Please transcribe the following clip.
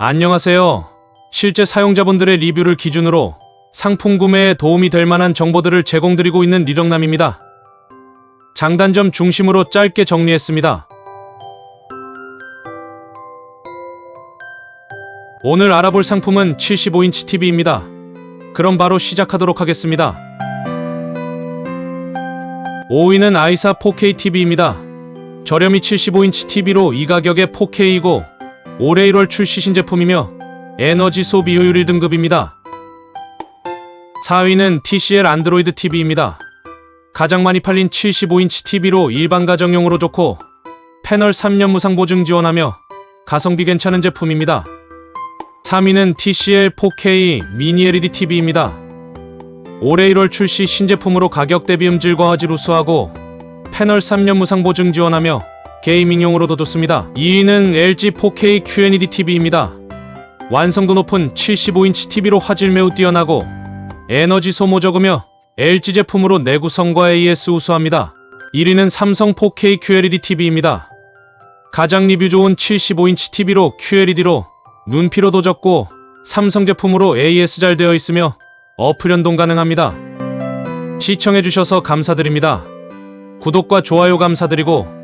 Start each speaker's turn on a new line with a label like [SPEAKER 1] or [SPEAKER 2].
[SPEAKER 1] 안녕하세요. 실제 사용자분들의 리뷰를 기준으로 상품 구매에 도움이 될 만한 정보들을 제공드리고 있는 리덕남입니다. 장단점 중심으로 짧게 정리했습니다. 오늘 알아볼 상품은 75인치 TV입니다. 그럼 바로 시작하도록 하겠습니다. 5위는 아이사 4K TV입니다. 저렴이 75인치 TV로 이 가격에 4K이고 올해 1월 출시 신제품이며 에너지 소비 효율 1등급입니다. 4위는 TCL 안드로이드 TV입니다. 가장 많이 팔린 75인치 TV로 일반 가정용으로 좋고 패널 3년 무상 보증 지원하며 가성비 괜찮은 제품입니다. 3위는 TCL 4K 미니 LED TV입니다. 올해 1월 출시 신제품으로 가격 대비 음질과 화질 우수하고 패널 3년 무상 보증 지원하며 게이밍용으로도 좋습니다. 2위는 LG 4K QNED TV입니다. 완성도 높은 75인치 TV로 화질 매우 뛰어나고 에너지 소모 적으며 LG 제품으로 내구성과 AS 우수합니다. 1위는 삼성 4K QLED TV입니다. 가장 리뷰 좋은 75인치 TV로 QLED로 눈 피로도 적고 삼성 제품으로 AS 잘 되어 있으며 어플 연동 가능합니다. 시청해주셔서 감사드립니다. 구독과 좋아요 감사드리고